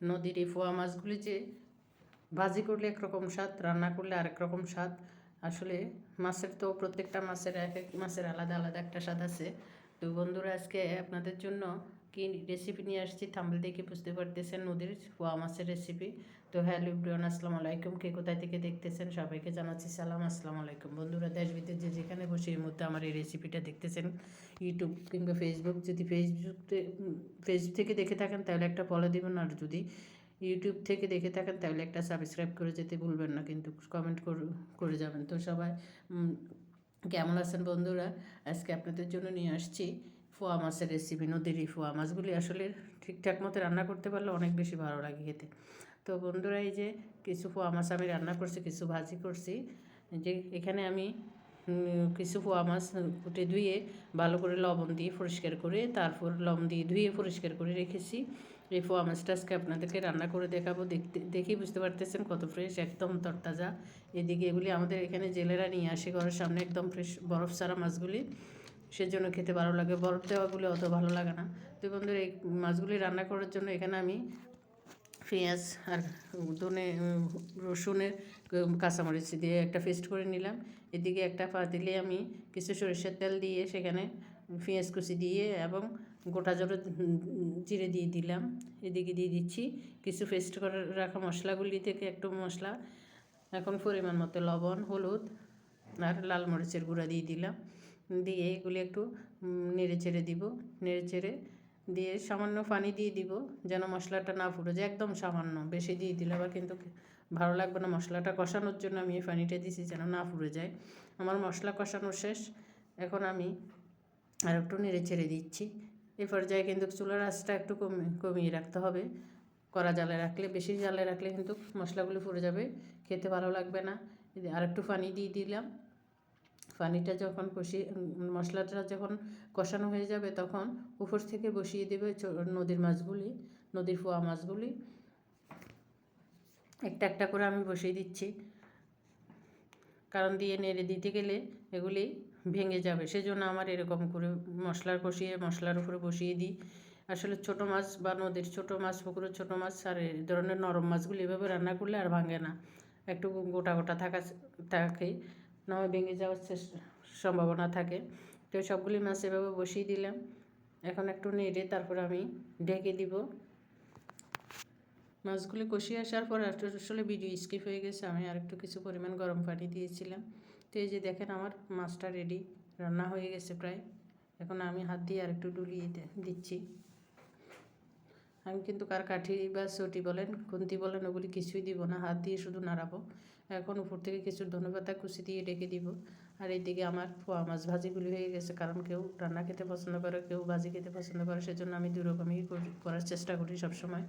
নদীর এই ফোয়া মাছগুলি যে ভাজি করলে একরকম স্বাদ, রান্না করলে আরেক রকম স্বাদ, আসলে মাছের তো প্রত্যেকটা মাছের এক এক মাছের আলাদা আলাদা একটা স্বাদ আছে। তো বন্ধুরা, আজকে আপনাদের জন্য কি রেসিপি নিয়ে আসছি থাম্বেল দেখে বুঝতে পারতেছেন নদীর ফোয়া মাছের রেসিপি তো হ্যালো ইব্রিয়ান আসসালামু আলাইকুম। কে কোথায় থেকে দেখতেছেন সবাইকে জানাচ্ছি সালাম, আসসালামু আলাইকুম। বন্ধুরা, দেশ বিদেশ যে যেখানে বসে এই মুহূর্তে আমার এই রেসিপিটা দেখতেছেন ইউটিউব কিংবা ফেসবুক যদি ফেসবুক ফেসবুক থেকে দেখে থাকেন তাহলে একটা ফলো দিবেন, আর যদি ইউটিউব থেকে দেখে থাকেন তাহলে একটা সাবস্ক্রাইব করে যেতে ভুলবেন না, কিন্তু কমেন্ট করে যাবেন। তো সবাই কেমন আছেন বন্ধুরা? আজকে আপনাদের জন্য নিয়ে আসছি ফোয়া মাছের রেসিপি নদীর এই ফোয়া মাছগুলি আসলে ঠিকঠাক মতো রান্না করতে পারলে অনেক বেশি ভালো লাগে খেতে। তো বন্ধুরা, এই যে কিছু ফোয়া মাছ আমি রান্না করছি, কিছু ভাজি করছি যে এখানে আমি কিছু ফোয়া মাছ কুটে ধুয়ে ভালো করে লবণ দিয়ে পরিষ্কার করে, তারপর লবণ দিয়ে ধুয়ে পরিষ্কার করে রেখেছি। এই ফোয়া মাছটা আজকে আপনাদেরকে রান্না করে দেখাবো। দেখতে, দেখেই বুঝতে পারতেছেন কত ফ্রেশ একদম তরতাজা। এদিকে এগুলি আমাদের এখানে জেলেরা নিয়ে আসে ঘরের সামনে, একদম ফ্রেশ বরফ ছাড়া মাছগুলি। সেজন্য খেতে ভালো লাগে, বরফ দেওয়াগুলি অত ভালো লাগে না। তো বন্ধুরা, এই মাছগুলি রান্না করার জন্য এখানে আমি পেঁয়াজ আর ধনে রসুনের কাঁচামরিচ দিয়ে একটা পেস্ট করে নিলাম। এদিকে একটা পাতিলে আমি কিছু সরিষার তেল দিয়ে সেখানে পেঁয়াজ কুচি দিয়ে এবং গোটা জোরে জিরে দিয়ে দিলাম। এদিকে দিয়ে দিচ্ছি কিছু পেস্ট করে রাখা মশলাগুলি থেকে একটু মশলা, এখন পরিমাণ মতো লবণ, হলুদ আর লাল মরিচের গুঁড়া দিয়ে দিলাম। দিয়ে এগুলি একটু নেড়ে চেড়ে দিব। নেড়ে চেড়ে দিয়ে সামান্য পানি দিয়ে দিব যেন মশলাটা না ফুটে যায়, একদম সামান্য। বেশি দিয়ে দিলে আবার কিন্তু ভালো লাগবে না। মশলাটা কষানোর জন্য আমি এই পানিটা দিছি যেন না ফুটে যায়। আমার মশলা কষানো শেষ। এখন আমি আর একটু নেড়ে ছেড়ে দিচ্ছি। এ পর্যায়ে কিন্তু চুলার আঁচটা একটু কমে, কমিয়ে রাখতে হবে। কড়া জালে রাখলে, বেশি জালে রাখলে কিন্তু মশলাগুলো ফুটে যাবে। খেতে ভালো লাগবে না। আর একটু পানি দিয়ে দিলাম। পানিটা যখন উম, মশলাটা যখন কষানো হয়ে যাবে তখন উপর থেকে বসিয়ে দেবে নদীর মাছগুলি নদীর ফোয়া মাছগুলি। একটা একটা করে আমি বসিয়ে দিচ্ছি। কারণ দিয়ে নেড়ে দিতে গেলে এগুলি ভেঙে যাবে। সেজন্য আমার এরকম করে মশলার কষিয়ে মশলার উপরে বসিয়ে দিই। আসলে ছোট মাছ বা নদীর ছোট মাছ পুকুরের ছোট মাছ আর এই ধরনের নরম মাছগুলি এভাবে রান্না করলে আর ভাঙে না। একটু গোটা গোটা থাকা থাকে। না হয় ভেঙে যাওয়ার সম্ভাবনা থাকে। তো সবগুলি মাছ এভাবে বসিয়ে দিলাম। এখন একটু নেড়ে তারপর আমি ঢেকে দিব। মাছগুলি কষিয়ে আসার পর আসলে ভিডিও স্কিপ হয়ে গেছে। আমি আর একটু কিছু পরিমাণ গরম পানি দিয়েছিলাম। তো এই যে দেখেন আমার মাছটা রেডি রান্না হয়ে গেছে প্রায়। এখন আমি হাত দিয়ে আর একটু ডুলিয়ে দিচ্ছি। আমি কিন্তু কার কাঠি বা চটি বলেন, খুন্তি বলেন, ওগুলি কিছুই দিব না। হাত দিয়ে শুধু নাড়াবো। এখন উপর থেকে কিছু ধনেপাতা কুচি দিয়ে ডেকে দিব। আর এইদিকে আমার পোয়া মাছ ভাজিগুলি হয়ে গেছে। কারণ কেউ রান্না খেতে পছন্দ করে, কেউ ভাজি খেতে পছন্দ করে, সেজন্য আমি দুরকমই করার চেষ্টা করি সবসময়।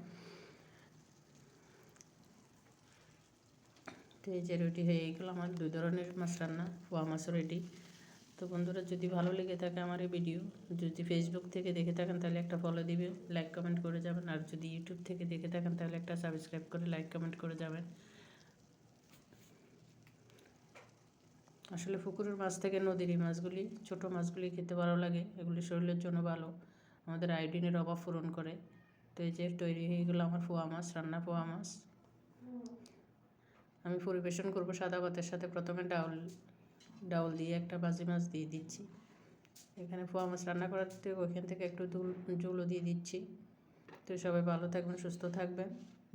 তো এই যে রেডি হয়ে গেল আমার। দুই ধরনের মাছ রান্না, পোয়া মাছ রেডি তো বন্ধুরা, যদি ভালো লেগে থাকে আমার এই ভিডিও যদি ফেসবুক থেকে দেখে থাকেন তাহলে একটা ফলো দিবে লাইক কমেন্ট করে যাবেন। আর যদি ইউটিউব থেকে দেখে থাকেন তাহলে একটা সাবস্ক্রাইব করে লাইক কমেন্ট করে যাবেন। আসলে পুকুরের মাছ থেকে নদীর এই মাছগুলি, ছোট মাছগুলি খেতে ভালো লাগে, এগুলি শরীরের জন্য ভালো। আমাদের আয়োডিনের অভাব পূরণ করে। তো এই যে তৈরি হয়ে গেলো আমার পোয়া মাছ, রান্না পোয়া মাছ। আমি পরিবেশন করব সাদা ভাতের সাথে, প্রথমে ডাউল ডাউল দিয়ে একটা বাজি মাছ দিয়ে দিচ্ছি। এখানে পোয়া মাছ রান্না করার থেকে ওইখান থেকে একটু দুল, জুলও দিয়ে দিচ্ছি। তো সবাই ভালো থাকবেন, সুস্থ থাকবেন।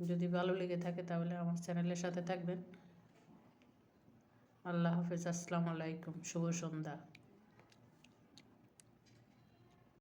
যদি ভালো লেগে থাকে তাহলে আমার চ্যানেলের সাথে থাকবেন। আল্লাহ হাফেজ, আসসালামু আলাইকুম, শুভ সন্ধ্যা।